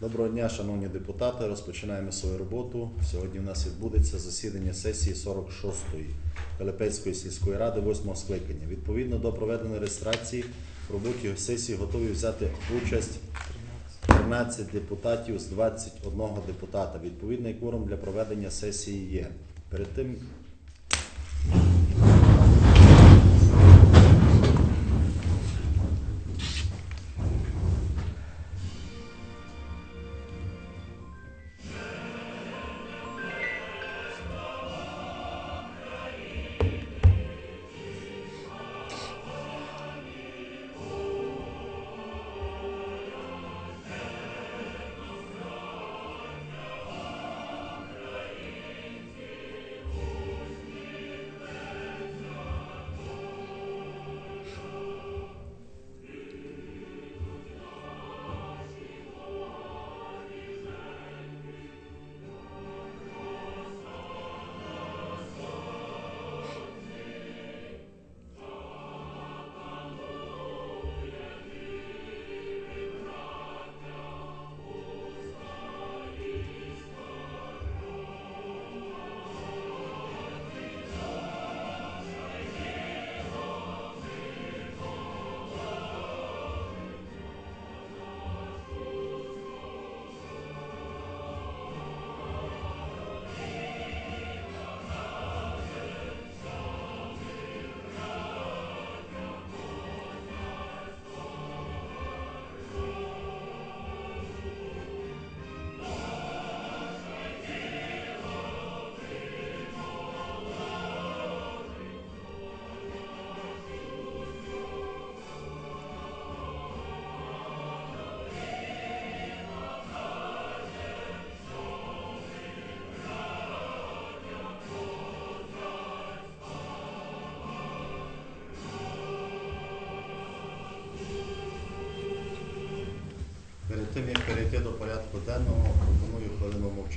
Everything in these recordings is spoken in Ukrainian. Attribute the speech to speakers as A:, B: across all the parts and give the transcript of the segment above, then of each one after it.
A: Доброго дня, шановні депутати. Розпочинаємо свою роботу. Сьогодні у нас відбудеться засідання сесії 46-ї Пелепецької сільської ради 8 скликання. Відповідно до проведеної реєстрації в роботі сесії готові взяти участь 13 депутатів з 21 депутата. Відповідний кворум для проведення сесії є. Перед тим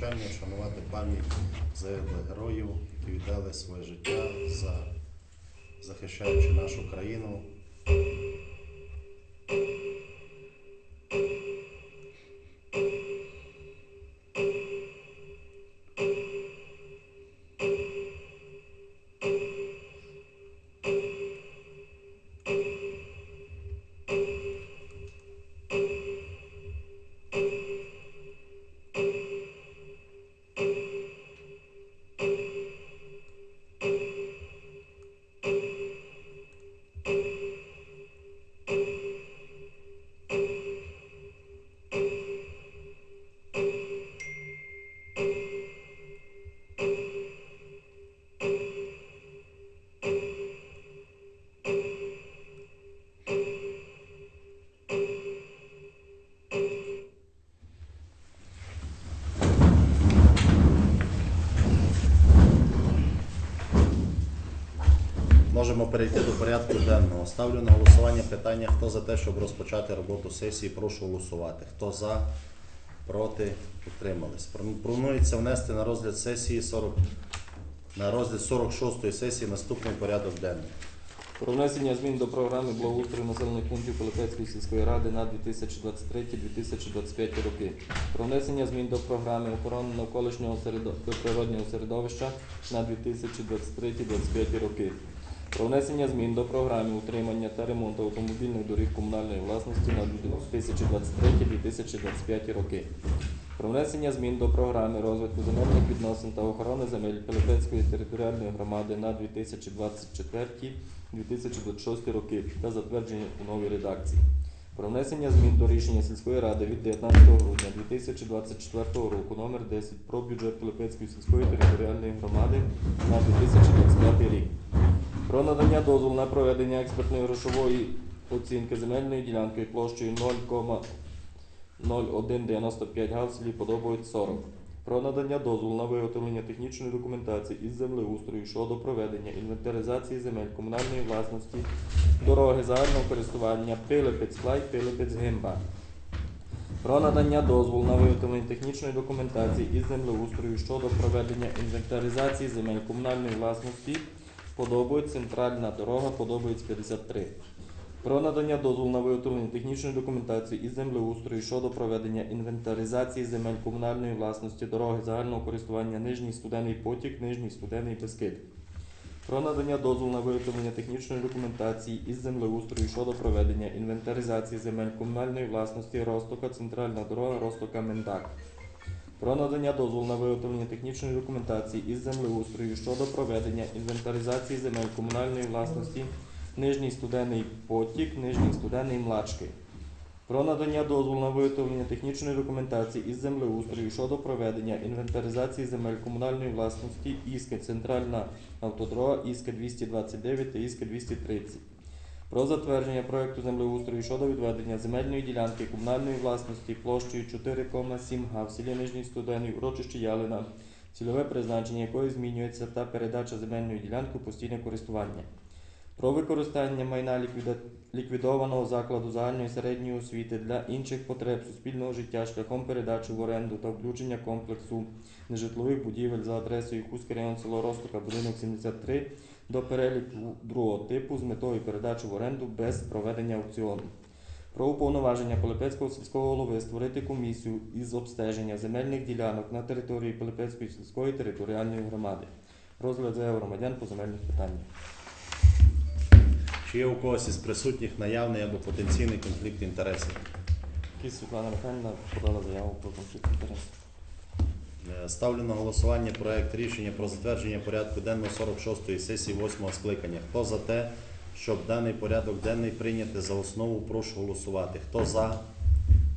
A: мовчання вшанувати пам'ять загиблих героїв, які віддали своє життя за захищаючи нашу країну. Можемо перейти до порядку денного. Ставлю на голосування питання, хто за те, щоб розпочати роботу сесії, прошу голосувати. Хто за, проти, утримались. Пропонується внести на розгляд сесії 40, на розгляд 46-ї сесії наступний порядок денний.
B: Про внесення змін до програми благоустрою населених пунктів Пилипецької сільської ради на 2023-2025 роки. Про внесення змін до програми охорони навколишнього природнього середовища на 2023-2025 роки. Про внесення змін до програми утримання та ремонту автомобільних доріг комунальної власності на 2023-2025 роки. Про внесення змін до програми розвитку земельних відносин та охорони земель Пилипецької територіальної громади на 2024-2026 роки та затвердження у новій редакції. Про внесення змін до рішення сільської ради від 19 грудня 2024 року номер 10 про бюджет Пилипецької сільської територіальної громади на 2025 рік. Про надання дозволу на проведення експертної грошової оцінки земельної ділянки площею 0,0195 га в селі Подобовець 40. Про надання дозволу на виготовлення технічної документації із землеустрою щодо проведення інвентаризації земель комунальної власності, дороги загального користування Пилипець-Клай, Пилипець-Гимба. Про надання дозволу на виготовлення технічної документації із землеустрою щодо проведення інвентаризації земель комунальної власності Подобується центральна дорога, подобається 53. Про надання дозволу на виготовлення технічної документації із землеустрою щодо проведення інвентаризації земель комунальної власності дороги загального користування Нижній Студений Потік, Нижній Студений Бескид. Про надання дозволу на виготовлення технічної документації із землеустрою щодо проведення інвентаризації земель комунальної власності Ростока, центральна дорога Ростока Мендак. Про надання дозволу на виготовлення технічної документації із землеустрою щодо проведення інвентаризації земель комунальної власності Нижній Студений Потік, Нижній Студений Млачки. Про надання дозволу на виготовлення технічної документації із землеустрою щодо проведення інвентаризації земель комунальної власності Іски, Центральна автодорога, Іска 229 та Іска 230. Про затвердження проекту землеустрою щодо відведення земельної ділянки комунальної власності площею 4,7 га в селі Нижній Студений, урочище Ялина, цільове призначення якої змінюється та передача земельної ділянки постійне користування. Про використання майна ліквідованого закладу загальної середньої освіти для інших потреб суспільного життя шляхом передачі в оренду та включення комплексу нежитлових будівель за адресою Хуський район село Ростока, будинок 73 до переліку другого типу з метою передачі в оренду без проведення аукціону. Про уповноваження Пилипецького сільського голови створити комісію із обстеження земельних ділянок на території Пилипецької сільської територіальної громади. Розгляд заяв громадян по земельних питаннях.
A: Чи є у когось із присутніх наявний або потенційний конфлікт інтересів?
B: Кіс Світлана Михайлівна подала заяву про конфлікт інтересів.
A: Е, Ставлю на голосування проект рішення про затвердження порядку денного 46-ї сесії 8-го скликання. Хто за те, щоб даний порядок денний прийняти за основу, прошу голосувати. Хто за,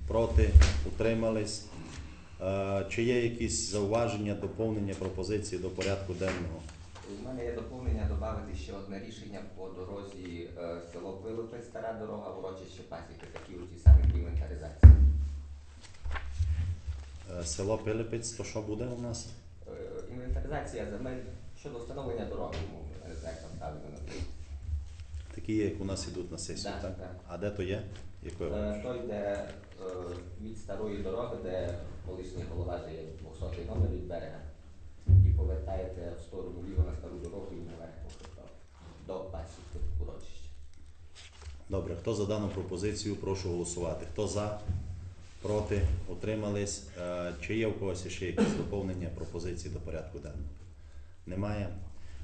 A: проти, утримались? Е, Чи є якісь зауваження, доповнення пропозиції до порядку денного?
C: У мене є доповнення додати ще одне рішення по дорозі е, село Пилипи, стара дорога, урочище Пасіки, такі у ті самі інвентаризації.
A: Е, Село Пилипець, то що буде у нас?
C: Е, Інвентаризація земель щодо встановлення дороги, я не знаю, як там правильно назвати.
A: Такі є, як у нас ідуть на сесію,
C: Да,
A: так?
C: так.
A: А де то є? Якою?
C: Е, То йде е, від старої дороги, де колишній голова є 200 номер від берега, і повертаєте в сторону ліво на стару дорогу і наверх по хребту, до Пасіки, урочища.
A: Добре, хто за дану пропозицію, прошу голосувати. Хто за, проти, утримались? Е, Чи є у когось ще якісь доповнення пропозиції до порядку денного? Немає.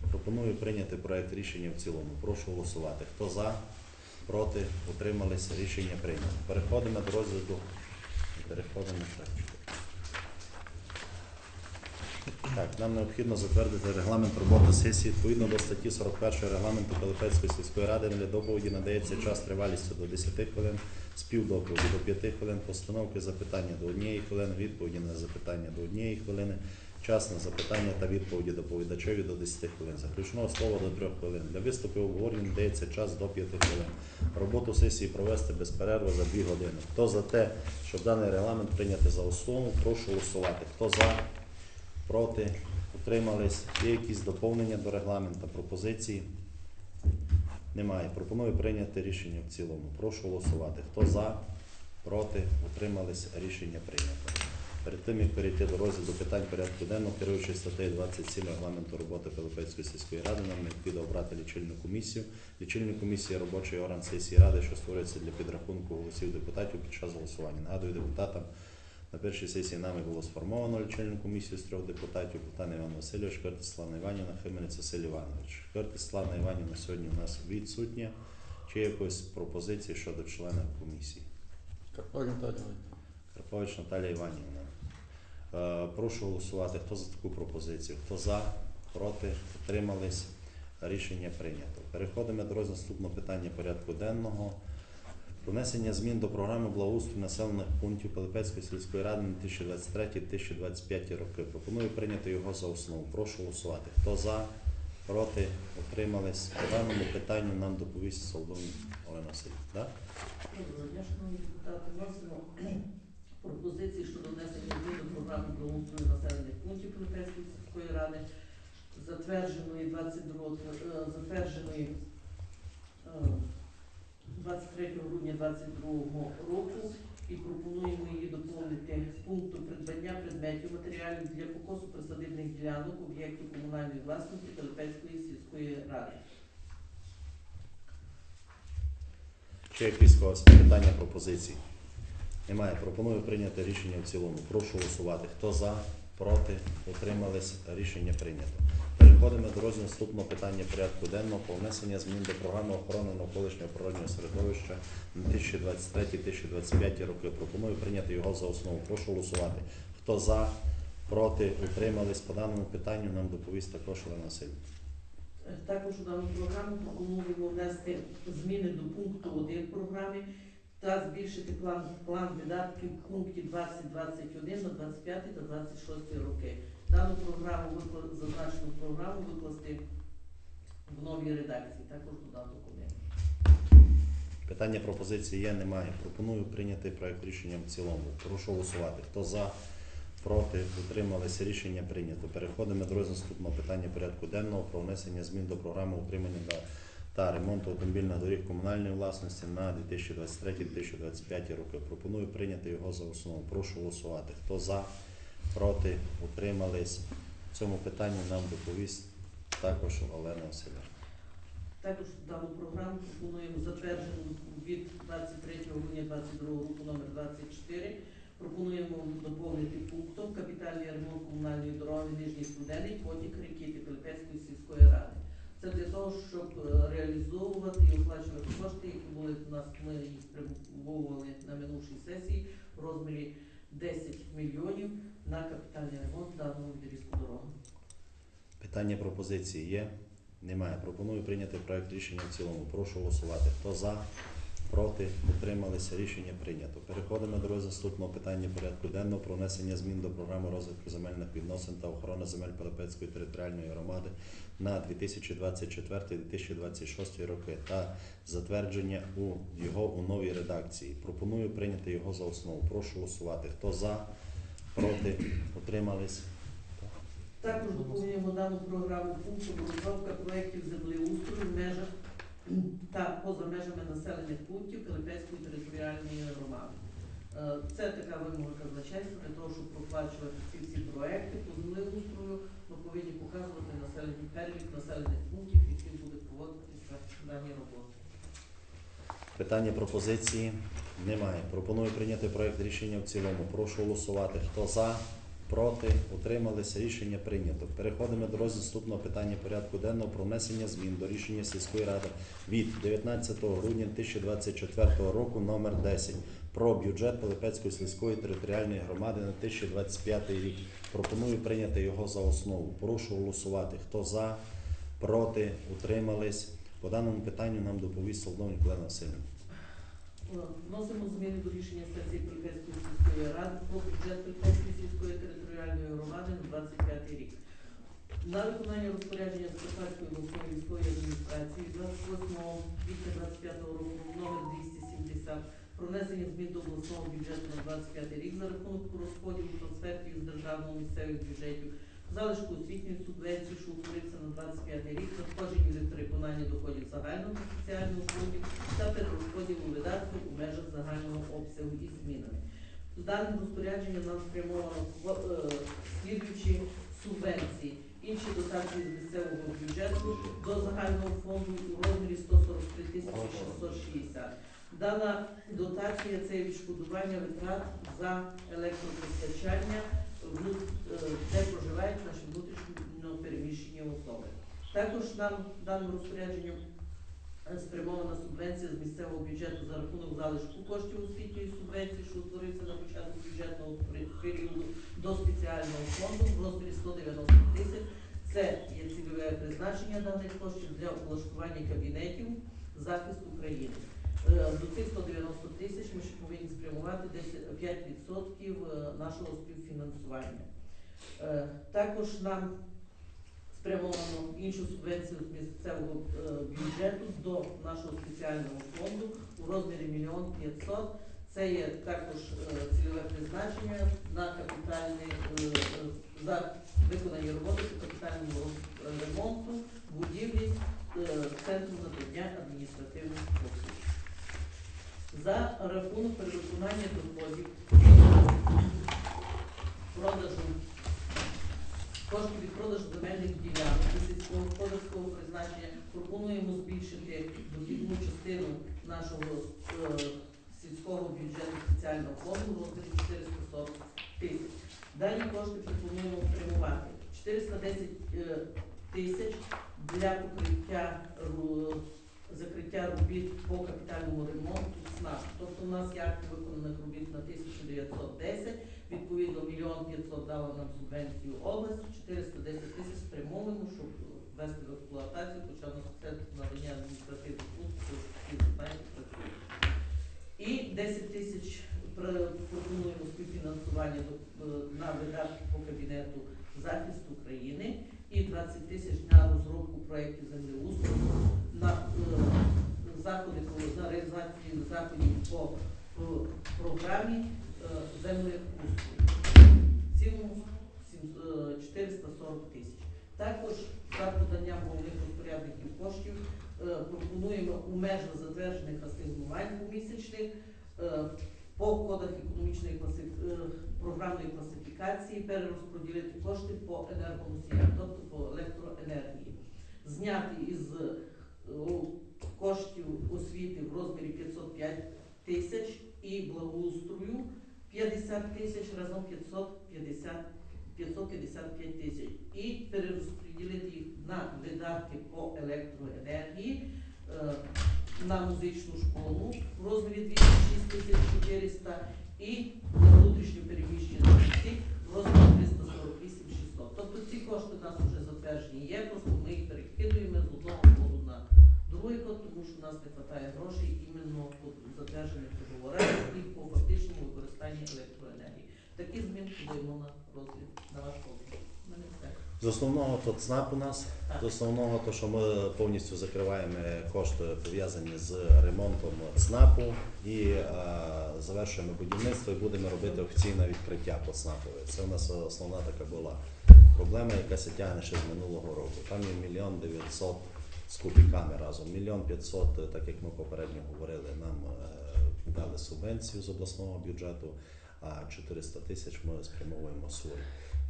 A: Пропоную прийняти проект рішення в цілому. Прошу голосувати. Хто за, проти, утримались? Рішення прийнято. Переходимо до розгляду. Переходимо так. Так, нам необхідно затвердити регламент роботи сесії. Відповідно до статті 41 регламенту Пилипецької сільської ради для доповіді надається час тривалістю до 10 хвилин, співдоповіді до 5 хвилин, постановки запитання до 1 хвилини, відповіді на запитання до 1 хвилини, час на запитання та відповіді доповідачеві до 10 хвилин. Заключного слова до 3 хвилин. Для виступів обговорення надається час до 5 хвилин. Роботу сесії провести без перерви за 2 години. Хто за те, щоб даний регламент прийняти за основу, прошу голосувати. Хто за? Проти, утримались. Є якісь доповнення до регламенту, пропозиції? Немає. Пропоную прийняти рішення в цілому. Прошу голосувати. Хто за, проти, утримались, рішення прийнято. Перед тим, як перейти до розгляду питань порядку денного, керуючи статтею 27 регламенту роботи Пилипецької сільської ради, нам необхідно обрати лічильну комісію. Лічильна комісія робочий орган сесії ради, що створюється для підрахунку голосів депутатів під час голосування. Нагадую депутатам, на першій сесії нами було сформовано лічильну комісію з трьох депутатів Богдан Іван Васильович, Кертис Славна Іванівна, Хименець Василь Іванович. Кертис Славна Іванівна сьогодні у нас відсутня. Чи є якось пропозиції щодо члена комісії?
D: Карпак Наталія. Іванівна.
A: Карпович Наталія Іванівна. Е, Прошу голосувати. Хто за таку пропозицію? Хто за, проти, утримались? Рішення прийнято. Переходимо до наступного питання порядку денного. Внесення змін до програми благоустрою населених пунктів Пилипецької сільської ради на 2023-2025 роки. Пропоную прийняти його за основу. Прошу голосувати. Хто за, проти, утримались? По даному питанню нам доповість Солдон Олена
E: депутати. Вносимо пропозиції щодо внесення змін до програми благоустрою населених пунктів Пилипецької сільської ради, затвердженої 22, е, затвердженої е, 23 грудня 2022 року і пропонуємо її доповнити пунктом придбання предметів матеріалів для покосу присадибних ділянок об'єктів комунальної власності Пилипецької сільської ради.
A: Ще якісь вас питання, пропозиції? Немає. Пропоную прийняти рішення в цілому. Прошу голосувати. Хто за, проти, утримались, рішення прийнято. Переходимо до розгляду наступного питання порядку денного про внесення змін до програми охорони навколишнього природнього середовища на 2023-2025 роки. Пропоную прийняти його за основу. Прошу голосувати. Хто за, проти, утримались по даному питанню, нам доповість також Олена Васильівна.
E: Е, Також у дану програму пропонуємо внести зміни до пункту 1 програми та збільшити план, план видатків пункті 2021 на 25 та 26 роки. Дану програму зазначену програму викласти в новій редакції, також додаток 1.
A: Питання пропозиції є, немає. Пропоную прийняти проект рішення в цілому. Прошу голосувати. Хто за, проти, утрималися. Рішення прийнято. Переходимо до розгляду наступного питання порядку денного про внесення змін до програми утримання та, ремонту автомобільних доріг комунальної власності на 2023-2025 роки. Пропоную прийняти його за основу. Прошу голосувати. Хто за, проти, утримались. В цьому питанні нам доповість також Олена Васильівна.
E: Також дану програму пропонуємо затверджену від 23 грудня 2022 року номер 24. Пропонуємо доповнити пунктом капітальний ремонт комунальної дороги Нижній Студений, потік ріки Пилипецької сільської ради. Це для того, щоб е, реалізовувати і оплачувати кошти, які були у нас, ми їх спрямовували на минувшій сесії в розмірі 10 мільйонів на капітальний ремонт даного відрізку дороги.
A: Питання пропозиції є? Немає. Пропоную прийняти проект рішення в цілому. Прошу голосувати. Хто за, проти, утрималися. Рішення прийнято. Переходимо до наступного питання порядку денного про внесення змін до програми розвитку земельних відносин та охорони земель Пилипецької територіальної громади на 2024-2026 роки та затвердження у його у новій редакції. Пропоную прийняти його за основу. Прошу голосувати. Хто за, проти, утримались.
E: Також доповнюємо дану програму пунктом розробка проєктів землеустрою в межах та поза межами населених пунктів Пилипецької територіальної громади. Е, Це така вимога казначейства для того, щоб проплачувати ці всі проекти по землеустрою, ми повинні показувати населені перелік населених пунктів, які будуть проводитися дані роботи.
A: Питання пропозиції немає. Пропоную прийняти проект рішення в цілому. Прошу голосувати. Хто за, проти, утрималися. Рішення прийнято. Переходимо до наступного питання порядку денного про внесення змін до рішення сільської ради від 19 грудня 2024 року номер 10 про бюджет Пилипецької сільської територіальної громади на 2025 рік. Пропоную прийняти його за основу. Прошу голосувати. Хто за, проти, утримались. По даному питанню нам доповість Солдовник Олена Васильівна.
E: Вносимо зміни до рішення сесії Пилипецької сільської ради про бюджет Пилипецької сільської територіальної громади на 25 рік. На виконання розпорядження з Карпатської обласної військової адміністрації 28 квітня 25 року номер 270 про внесення змін до обласного бюджету на 25 рік за рахунок розподілу трансфертів з державного місцевих бюджетів, залишку освітньої субвенції, що утворився на 25 рік, надходжень від виконання доходів загального та спеціального фондів та перерозподілу видатків у межах загального обсягу із змінами. З даним розпорядженням нам спрямовано е, слідуючі субвенції. Інші дотації з місцевого бюджету до загального фонду у розмірі 143 тисячі 660. Дана дотація це відшкодування витрат за електропостачання, е, де проживають наші внутрішньо переміщені особи. Також нам даним розпорядженням е, спрямована субвенція з місцевого бюджету за рахунок залишку коштів освітньої субвенції, що утворився на періоду до спеціального фонду в розмірі 190 тисяч. Це є цільове призначення даних коштів для облаштування кабінетів захисту України. Е, До цих 190 тисяч ми ще повинні спрямувати десь 5% нашого співфінансування. Е, Також нам спрямовано іншу субвенцію з місцевого е, бюджету до нашого спеціального фонду у розмірі 1 мільйон 500. Це є також е, цільове призначення на капітальний е, е, за виконані роботи по капітальному ремонту будівлі центру надання адміністративних послуг. За рахунок перевиконання доходів продажу Кошти від продажу земельних ділянок сільськогосподарського призначення пропонуємо збільшити дохідну частину нашого сільського бюджету спеціального фонду в розмірі 440 тисяч. Дані кошти пропонуємо спрямувати 410 е, тисяч для покриття закриття робіт по капітальному ремонту СНАП. Тобто у нас є виконаних робіт на 1910, відповідно мільйон 500 дала нам субвенцію область, 410 тисяч спрямовуємо, щоб ввести в експлуатацію, хоча в нас це надання адміністративних послуг, знаєте, працює. І 10 тисяч пр- пропонуємо співфінансування е, на видатки по кабінету захисту України і 20 тисяч на розробку проєктів землеустрою, на е, заходи на реалізацію заходів по е, програмі землеустрою. В цілому е, 440 тисяч. Також за поданням головних розпорядників коштів пропонуємо у межах затверджених асигнувань помісячних е, по кодах економічної класи... е, програмної класифікації перерозподілити кошти по енергоносіям, тобто по електроенергії. Зняти із е, коштів освіти в розмірі 505 тисяч і благоустрою 50 тисяч разом 550 555 тисяч і перерозподілити їх на видатки по електроенергії е, на музичну школу в розмірі 206 тисяч 400 і на внутрішню переміщення осіб в розмірі 348 600. Тобто ці кошти у нас вже затверджені є, просто ми їх перекидуємо з одного коду на другий код, тому що у нас не вистачає грошей іменно по затверджених договорах і по фактичному використанні електроенергії. Такі зміни на розгляд на ваш мене все.
A: З основного то ЦНАП у нас. З основного, то, що ми повністю закриваємо кошти пов'язані з ремонтом ЦНАПу і е, завершуємо будівництво і будемо робити офіційне відкриття по ЦНАПові. Це у нас основна така була проблема, яка се тягне ще з минулого року. Там є мільйон дев'ятсот з кубіками разом. Мільйон п'ятсот, так як ми попередньо говорили, нам е, дали субвенцію з обласного бюджету, а 400 тисяч ми спрямовуємо свої.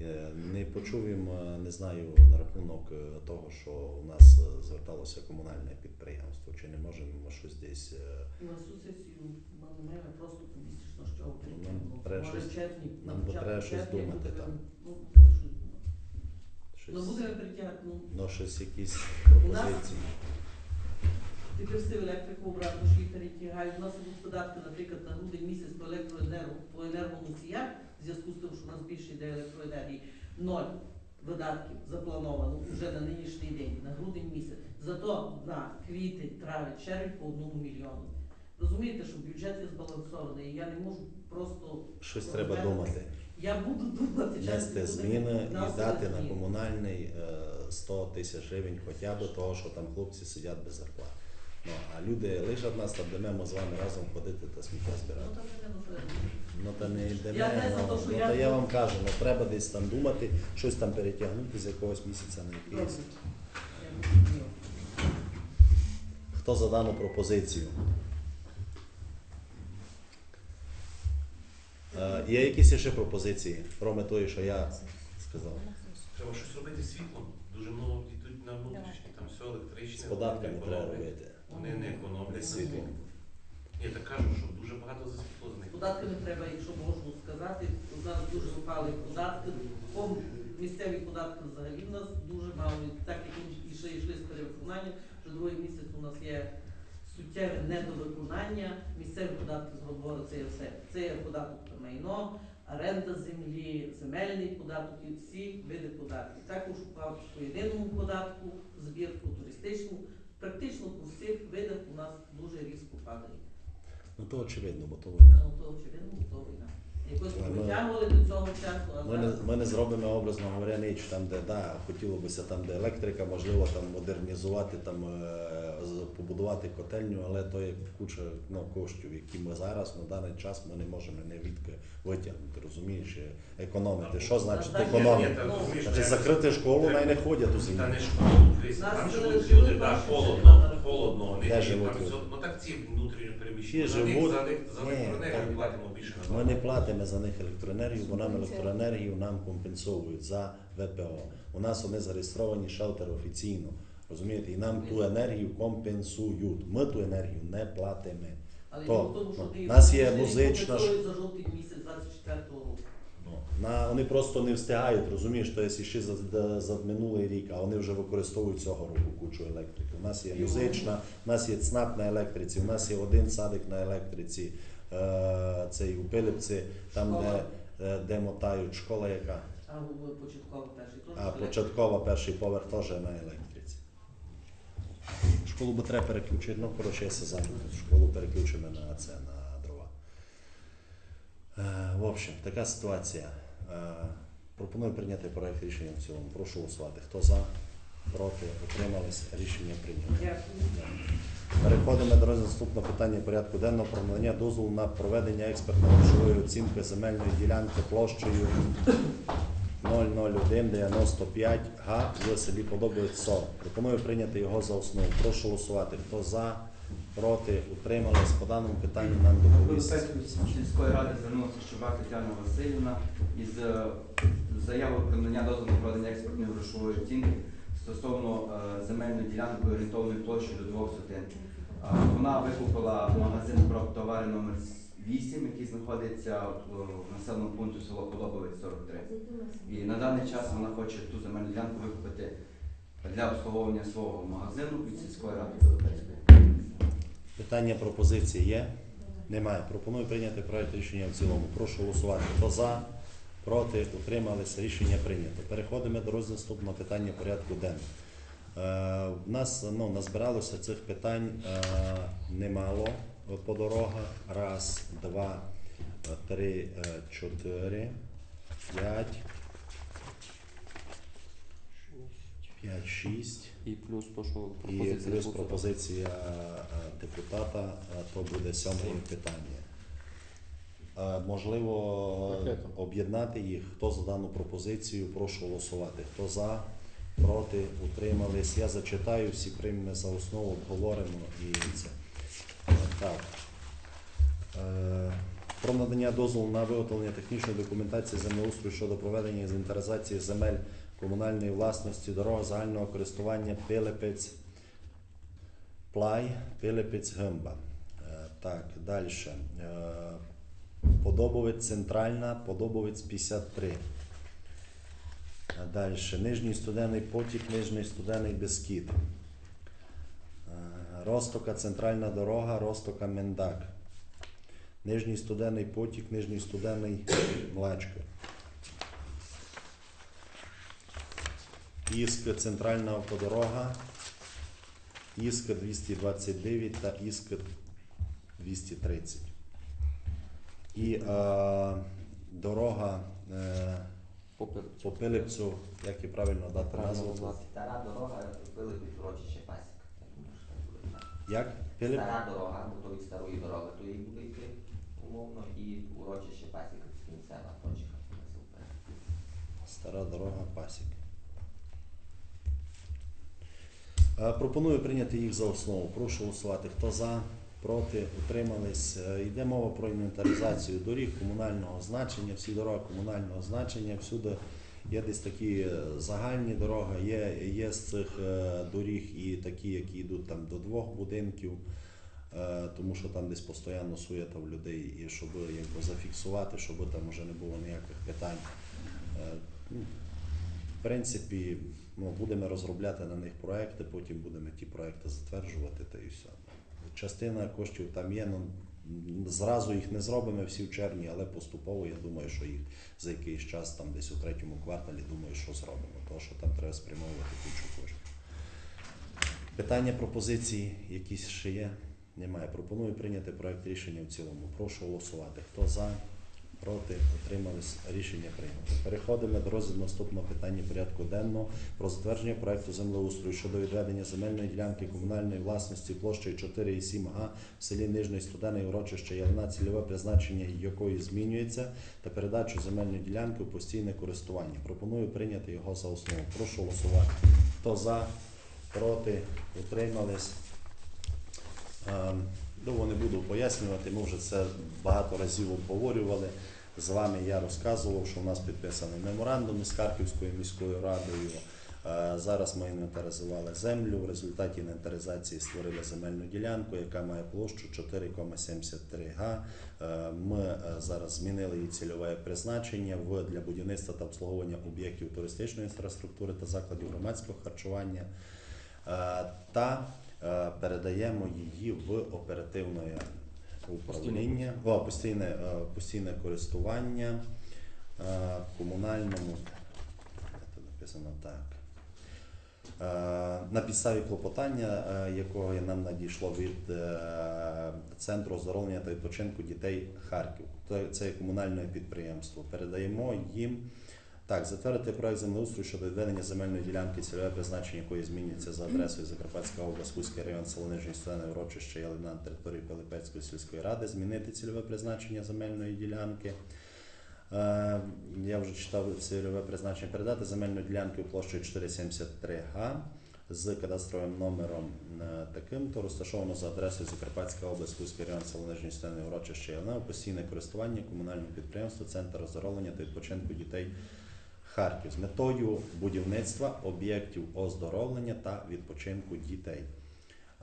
A: Е, Не почув їм, е, не знаю на рахунок е, того, що у нас зверталося комунальне підприємство. Чи не можемо щось десь
E: На цю сесію маємо просто помісячно що
A: Ну, нам щось- нам треба щось думати там.
E: Ну, щось думати. Ну, будемо притягати, ну,
A: ну, щось якісь пропозиції?
E: Обратно ж їх перетягають. У нас ідуть податки, наприклад, на грудень місяць по електроенерго, по в зв'язку з тим, що у нас більше йде електроенергії, ноль видатків заплановано вже на нинішній день, на грудень місяць. Зато на квітень, травень, червень по одному мільйону. Розумієте, що бюджет є збалансований, і я не можу просто.
A: Щось треба думати.
E: Я буду думати,
A: Нести зміни і дати на комунальний е, 100 тисяч гривень хоча б того, що там хлопці сидять без зарплат. Ну, а люди лишать нас, там де ми з вами разом ходити та сміття
E: Ну,
A: збирати.
E: то це не можливо.
A: Ну та не йде.
E: Я не за
A: ну,
E: що
A: ну,
E: я
A: та я вам кажу, ну треба десь там думати, щось там перетягнути з якогось місяця на якийсь. Хто за дану пропозицію? Е, є якісь ще пропозиції, кроме тої, що я сказав?
D: Треба щось робити з світлом. Дуже много йдуть на внутрішні, там все електричне.
A: З податками
D: не
A: треба робити.
D: Вони не економлять.
A: З світлом.
D: Ні, так кажу, що дуже багато за світло з них.
E: Податки не треба, якщо можна сказати. Зараз дуже впали податки. Місцеві податки взагалі в нас дуже мало. Так як ми і ще йшли з перевиконанням, вже другий місяць у нас є суттєве недовиконання. Місцеві податки з говору це є все. Це є податок на майно, оренда землі, земельний податок і всі види податків. Також по єдиному податку, збір по туристичному. Практично по всіх видах у нас дуже різко падає.
A: Ну то очевидно, бо то війна.
E: Ну, то очевидно, бо то війна. Якось ми- до цього часу, а
A: Ми не,
E: зараз
A: ми не зробимо образно говоря ніч там, де да, хотілося там, де електрика, можливо, там модернізувати там е, побудувати котельню, але то є куча ну, коштів, які ми зараз на даний час ми не можемо не відки витягнути. Розумієш, економити. Що значить
E: Так,
A: економити? Значить, закрити школу, най не ходять у
D: Та не школу,
E: Нас
D: там живуть люди,
E: наші
D: холодно, холодно,
A: Де
D: не
A: живуть
D: там Ну так ці внутрішньо переміщені. За них,
A: живуть.
D: за них, за
A: Ні,
D: електроенергію платимо більше
A: Ми не платимо за них електроенергію, бо нам електроенергію нам компенсують за ВПО. У нас вони зареєстровані шелтер офіційно. Розумієте, і нам ту енергію компенсують. Ми ту енергію не платимо.
E: Але
A: То,
E: в тому, що
A: ну,
E: вони
A: нас є музична
E: за жовтий місяць 24-го року.
A: Ну, на, вони просто не встигають, розумієш, то є ще за, за, за минулий рік, а вони вже використовують цього року кучу електрики. У нас є музична, у нас є ЦНАП на електриці, у нас є один садик на електриці, е, цей у Пилипці, там, де,
E: Школа.
A: е, де мотають школа яка.
E: А в початково перший.
A: А початкова перший поверх теж на електриці. Школу би треба переключити, ну коротше, я се. Школу переключимо на це, на дрова. Е, в общем, така ситуація. Е, пропоную прийняти проект рішення в цілому. Прошу голосувати. Хто за, проти, утримались, рішення прийнято.
E: Дякую.
A: Переходимо до наступного питання порядку денного про надання дозволу на проведення експертно-грошової оцінки земельної ділянки площею 00195 га в селі Подобовець 40. Пропоную прийняти його за основу. Прошу голосувати. Хто за, проти, утримались. По даному питанню нам доповість.
F: Сільської ради звернулася Щербак Тетяна Васильівна із е, заявою про надання дозволу на проведення експертної грошової оцінки стосовно е, земельної ділянки орієнтовною площею до двох сотень. Е, Вона викупила магазин «Проптовари номер 8, який знаходиться в населеному пункті село Подобовець 43. І на даний час вона хоче ту земельну ділянку викупити для обслуговування свого магазину від сільської ради Пилипецької.
A: Питання пропозиції є? Немає. Пропоную прийняти проект рішення в цілому. Прошу голосувати. Хто за, проти, утримались. Рішення прийнято. Переходимо до наступного питання порядку денного. Е, в нас ну, назбиралося цих питань е, немало по дорогах. Раз, два, три, е, чотири, п'ять, п'ять, шість.
B: І плюс то, що
A: І
B: пропозиція
A: плюс
B: депутата.
A: пропозиція е, депутата, е, то буде сьоме питання. Можливо, об'єднати їх. Хто за дану пропозицію, прошу голосувати. Хто за, проти, утримались. Я зачитаю, всі приймемо за основу, обговоримо і це. Е, Так. Е, Про надання дозволу на виготовлення технічної документації землеустрою щодо проведення інвентаризації земель комунальної власності, дорога загального користування Пилипець Плай, Пилипець Гимба. Е, Так, далі. Подобовець Центральна, Подобовець 53. Далі. Нижній студенний потік, Нижній студенний Бескід. Ростока Центральна дорога, Ростока Мендак. Нижній студенний потік, Нижній студенний Млечко. Іск Центральна автодорога, Іск 229 та Іск 230. І е, дорога е, по Пилипцю, як і правильно дати назву?
C: Стара дорога пили від урочище
A: Як? Пилип?
C: Стара дорога, бо то від старої дороги, то їй буде йти умовно, і урочище пасіка це кінцева точка.
A: Стара дорога Пасік. Е, Пропоную прийняти їх за основу. Прошу голосувати. Хто за, проти, утримались. Е, Йде мова про інвентаризацію доріг комунального значення, всі дороги комунального значення. Всюди є десь такі е, загальні дороги, є, є з цих е, доріг і такі, які йдуть там до двох будинків. Е, Тому що там десь постійно суєта в людей, і щоб якби зафіксувати, щоб там вже не було ніяких питань. Ну, В принципі, ну, будемо розробляти на них проекти, потім будемо ті проекти затверджувати та і все. Частина коштів там є, ну зразу їх не зробимо всі в червні, але поступово я думаю, що їх за якийсь час, там десь у третьому кварталі, думаю, що зробимо, тому що там треба спрямовувати кучу коштів. Питання, пропозиції якісь ще є? Немає. Пропоную прийняти проект рішення в цілому. Прошу голосувати. Хто за, проти, утримались. Рішення прийнято. Переходимо до розгляду наступного питання порядку денного про затвердження проекту землеустрою щодо відведення земельної ділянки комунальної власності площею 4,7 га в селі Нижний Студений урочище Ялина, цільове призначення якої змінюється, та передачу земельної ділянки у постійне користування. Пропоную прийняти його за основу. Прошу голосувати. Хто за, проти, утримались. Довго не буду пояснювати, ми вже це багато разів обговорювали. З вами я розказував, що у нас підписаний меморандум із Харківською міською радою. Е, Зараз ми інвентаризували землю. В результаті інвентаризації створили земельну ділянку, яка має площу 4,73 га. Е, Ми е, зараз змінили її цільове призначення в для будівництва та обслуговування об'єктів туристичної інфраструктури та закладів громадського харчування. Та передаємо її в оперативне управління, о, постійне, е, постійне користування е, комунальному. Це написано так. Е, На підставі клопотання, е, якого нам надійшло від е, Центру оздоровлення та відпочинку дітей Харків. Це комунальне підприємство. Передаємо їм так, затвердити проект землеустрою щодо відведення земельної ділянки, цільове призначення якої змінюється за адресою Закарпатська область, Хуський район, село Нижній Студене, урочище Ялина на території Пилипецької сільської ради, змінити цільове призначення земельної ділянки. Е, Я вже читав цільове призначення передати земельну ділянку площею 473 га з кадастровим номером е, таким, то розташовано за адресою Закарпатська область, Хуський район, село Нижній Студене, урочище Ялина, постійне користування комунального підприємства, Центр оздоровлення та відпочинку дітей Харків з метою будівництва об'єктів оздоровлення та відпочинку дітей.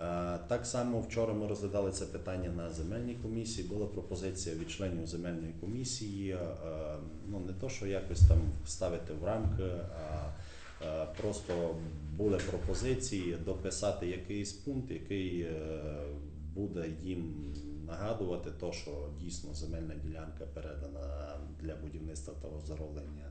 A: Е, Так само вчора ми розглядали це питання на земельній комісії. Була пропозиція від членів земельної комісії, е, ну не то, що якось там ставити в рамки, а е, просто були пропозиції дописати якийсь пункт, який буде їм нагадувати, то, що дійсно земельна ділянка передана для будівництва та оздоровлення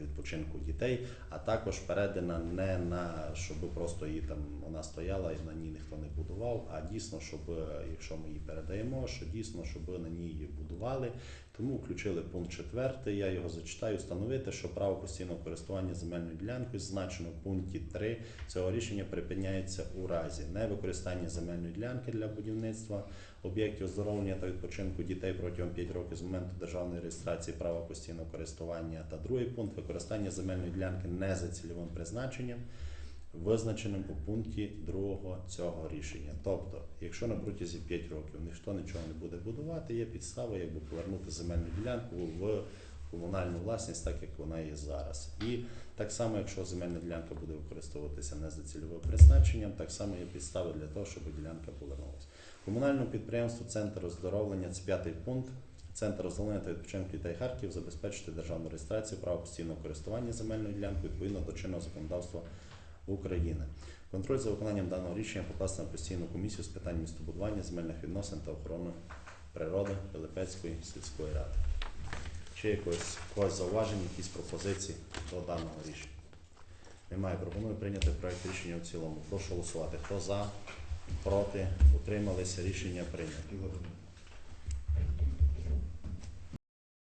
A: відпочинку дітей, а також передана не на щоб просто її там вона стояла і на ній ніхто не будував, а дійсно, щоб е, якщо ми її передаємо, що дійсно, щоб на ній її будували. Тому включили пункт 4, я його зачитаю, встановити, що право постійного користування земельною ділянкою зазначено в пункті 3 цього рішення припиняється у разі невикористання земельної ділянки для будівництва об'єктів оздоровлення та відпочинку дітей протягом 5 років з моменту державної реєстрації права постійного користування. Та другий пункт використання земельної ділянки не за цільовим призначенням, визначеним у пункті 2 цього рішення. Тобто, якщо на протязі 5 років ніхто нічого не буде будувати, є підстава, якби повернути земельну ділянку в комунальну власність, так як вона є зараз. І так само, якщо земельна ділянка буде використовуватися не за цільовим призначенням, так само є підстави для того, щоб ділянка повернулася. Комунальному підприємству Центр оздоровлення це п'ятий пункт. Центр оздоровлення та відпочинку дітей Харків забезпечити державну реєстрацію права постійного користування земельною ділянкою відповідно до чинного законодавства України. Контроль за виконанням даного рішення покласти на постійну комісію з питань містобудування, земельних відносин та охорони природи Пилипецької сільської ради. Чи якось когось зауважень, якісь пропозиції до даного рішення? Немає. Пропоную прийняти проект рішення в цілому. Прошу голосувати. Хто за, проти, утрималися, рішення прийнято.